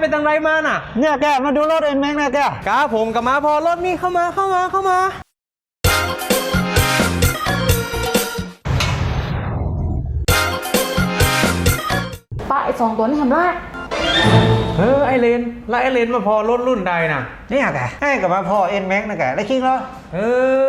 ไปทางไรมาน่ะ เนี่ยแกมาดูรถเอ็นแม็กนะแกกาผมกับมาพอรถนี่เข้ามาเข้ามาเข้ามาป้าไอ้สองตัวนี่ทำไรเออไอเลนแล้วไอเลนมาพอรถรุ่นใดน่ะ เนี่ยแกให้กับมาพอเอ็นแม็กนะแกได้คิงเหรอเอ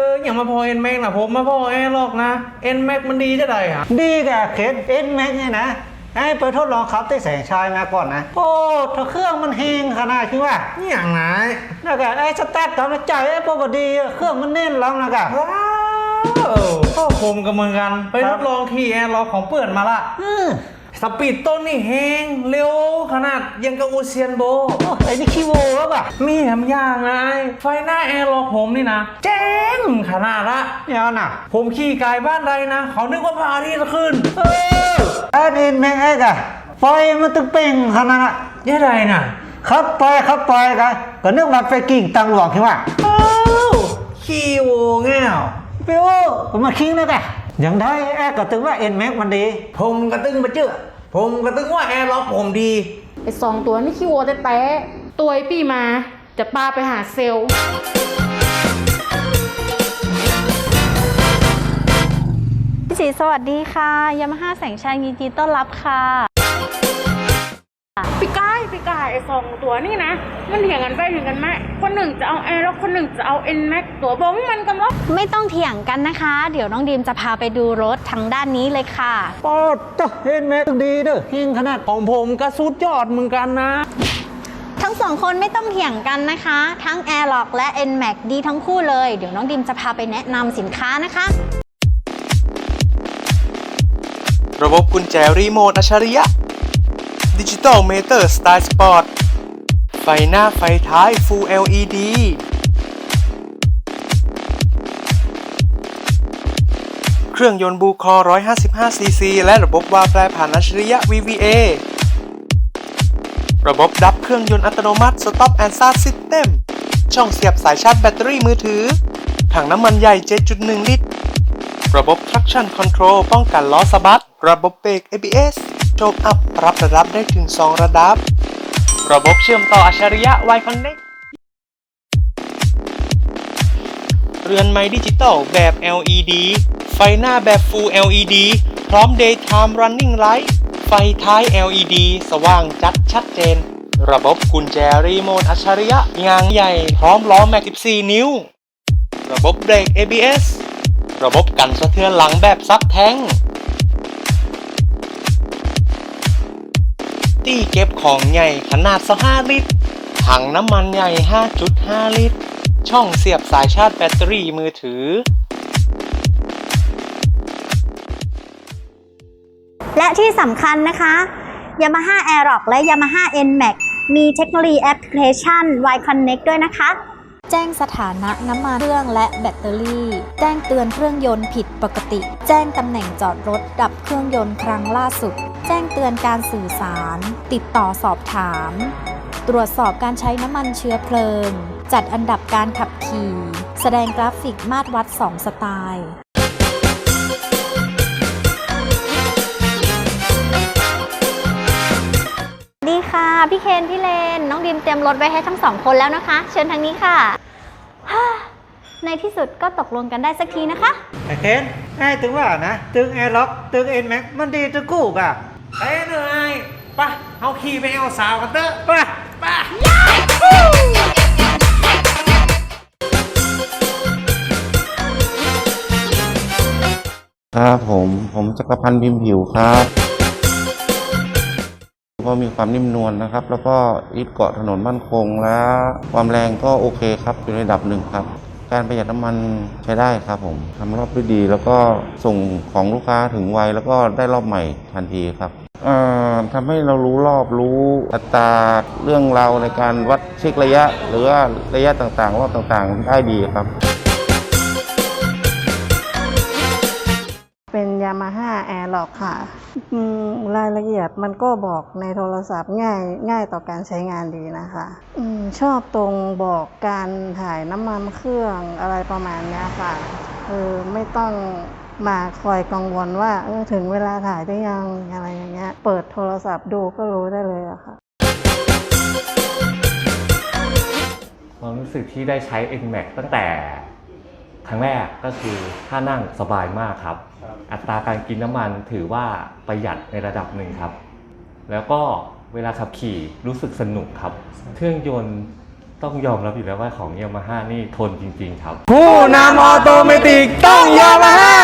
ออย่างมาพอเอ็นแม็กนะผมมาพอแอร์หรอกนะเอ็นแม็กมันดีจะได้อะดีแกเข็นเอ็นแม็กเนี่ยนะ ให้ไปทดลองขับที่แสงชายมาก่อนนะ โอ้ถ้าเครื่องมันเฮงขนาดที่ว่านี่อย่างไหนนะแกไอ้สตาร์ททำแล้วใจไอ้ปกติเครื่องมันเน่นแล้วนะแกว้าวก็ผมก็เหมือนกัน ไปทดลองขี่แอร์รอของเปื่อนมาละอืมสปีดต้นนี่แหงเร็ว ขนาดยังกับอูเซียนโบโอ้ไอ้นี่ขี้โวแล้วป่ะมีแถมอย่างไงไฟหน้าแอร์รอผมนี่นะแจ้งขนาดละเนี่ยน่ะ ผมขี่ไกลบ้านใดนะ เขานึกว่าพระอาทิตย์จะขึ้น เออไอ้เอ็นแม็กไอ้กะไฟมันตึงเป่งขนาดน่ะยังไงน่ะขับไปขับไปกะก็นึกว่าไปกิ่งตังหลวงที่ว่าอ้าวขี่โวแง่วไปโอ้ผมมาคิงนะแกอย่างได้แอ้ก็ถึงว่าเอ็นแม็กมันดี ผมกระตึงมาเจอผมกระตึงว่าแอร์ล็อกผมดีไอ้สองตัวนี่ขี้วัวแต่แต่ตัวไอ้ปีมาจะปาไปหาเซลล์พี่สีสวัสดีค่ะยามาฮ่าแสงชัยยินดีต้อนรับค่ะ พี่กายพี่กายไอ้สองตัวนี่นะ มันเถียงกันไปเถียงกันมาคนหนึ่งจะเอาแอร์แล้วคนหนึ่งจะเอาเอ็นแม็กตัวบงมันกันวะไม่ต้องเถียงกันนะคะ เดี๋ยวน้องดีมจะพาไปดูรถทางด้านนี้เลยค่ะปอดตะเอ็นแม็กดีเด้อหิงขนาดของผมก็สุดยอดเหมือนกันนะ ทั้งสองคนไม่ต้องเถียงกันนะคะ ทั้ง Airlock และ NMAX ดีทั้งคู่เลย เดี๋ยวน้องดิมจะพาไปแนะนำสินค้านะคะ ระบบกุญแจรีโมทอัจฉริยะ ดิจิตอลเมเตอร์สไตล์สปอร์ตไฟหน้าไฟท้าย Full LED เครื่องยนต์บูคอ 155cc และระบบวาล์วแปรผันอัจฉริยะ VVA ระบบดับเครื่องยนต์อัตโนมัติ Stop and Start System ช่องเสียบสายชาร์จแบตเตอรี่มือถือ ถังน้ำมันใหญ่ 7.1 ลิตร ระบบ traction control ป้องกันล้อสะบัด ระบบเบรก ABS โชคอัพรับระดับได้ถึง 2 ระดับ ระบบเชื่อมต่ออัจฉริยะ Y Connect เรือนไม้ดิจิตอลแบบ LED ไฟหน้าแบบ Full LED พร้อม Daytime Running Light ไฟท้าย LED สว่างจัดชัดเจน ระบบกุญแจรีโมทอัจฉริยะยางใหญ่ พร้อมล้อแม็ก14 นิ้ว ระบบเบรก ABS ระบบกันสะเทือนหลังแบบซับแท้ง ตี้เก็บของใหญ่ขนาด25ลิตร ถังน้ำมันใหญ่ 5.5 ลิตร ช่องเสียบสายชาร์จแบตเตอรี่มือถือ และที่สำคัญนะคะ Yamaha Aerox และ Yamaha NMAX มีเทคโนโลยีแอปพลิเคชัน Y Connect ด้วยนะคะ แจ้งสถานะน้ำมันเครื่องและแบตเตอรี่ แจ้งเตือนเครื่องยนต์ผิดปกติ แจ้งตำแหน่งจอดรถดับเครื่องยนต์ครั้งล่าสุด แจ้งเตือนการสื่อสาร ติดต่อสอบถาม ตรวจสอบการใช้น้ำมันเชื้อเพลิง จัดอันดับการขับขี่ แสดงกราฟิกมาตรวัด 2 สไตล์ดีค่ะ พี่เคน พี่เลน น้องดิมเตรียมรถไว้ให้ทั้งสองคนแล้วนะคะ เชิญทางนี้ค่ะฮ่าในที่สุดก็ตกลงกันได้สักทีนะคะ ไอ้เคนไอ้ถึงว่านะ ตึงแอร์ล็อก ตึงเอ็นแม็กมันดีทั้งคู่กะ เอ้ยเหนื่อยไปะเอาขี่ไปเอาสาวกันเถอะไปไปะครับผม ผมจักรพันธ์พิมพ์ผิวครับก็มีความนิ่มนวลนะครับ แล้วก็ยึดเกาะถนนมั่นคงและความแรงก็โอเคครับอยู่ในระดับหนึ่งครับ การประหยัดน้ำมันใช้ได้ครับผมทำรอบได้ดี แล้วก็ส่งของลูกค้าถึงไวแล้วก็ได้รอบใหม่ทันทีครับทำให้เรารู้รอบรู้อัตราเรื่องราวในการวัดเช็คระยะ หรือว่าระยะต่างๆ รอบต่างๆ ได้ดีครับามาฮ่าแอร์หรอกค่ะรายละเอียดมันก็บอกในโทรศัพท์ง่ายง่ายต่อการใช้งานดีนะคะอชอบตรงบอกการถ่ายน้ำมันเครื่องอะไรประมาณนี้ค่ะเออไม่ต้องมาคอยกังวลว่าถึงเวลาถ่ายได้ยังอะไรอย่างเงี้ย เปิดโทรศัพท์ดูก็รู้ได้เลยอะค่ะความรู้สึกที่ได้ใช้ Nmax ตั้งแต่ ครั้งแรกก็คือท่านั่งสบายมากครับ อัตราการกินน้ำมันถือว่าประหยัดในระดับหนึ่งครับ แล้วก็เวลาขับขี่รู้สึกสนุกครับ เครื่องยนต์ต้องยอมรับอยู่แล้วว่าของยามาฮ่านี่ทนจริง ๆ ครับ ผู้นำออโตเมติกต้องยามาฮ่า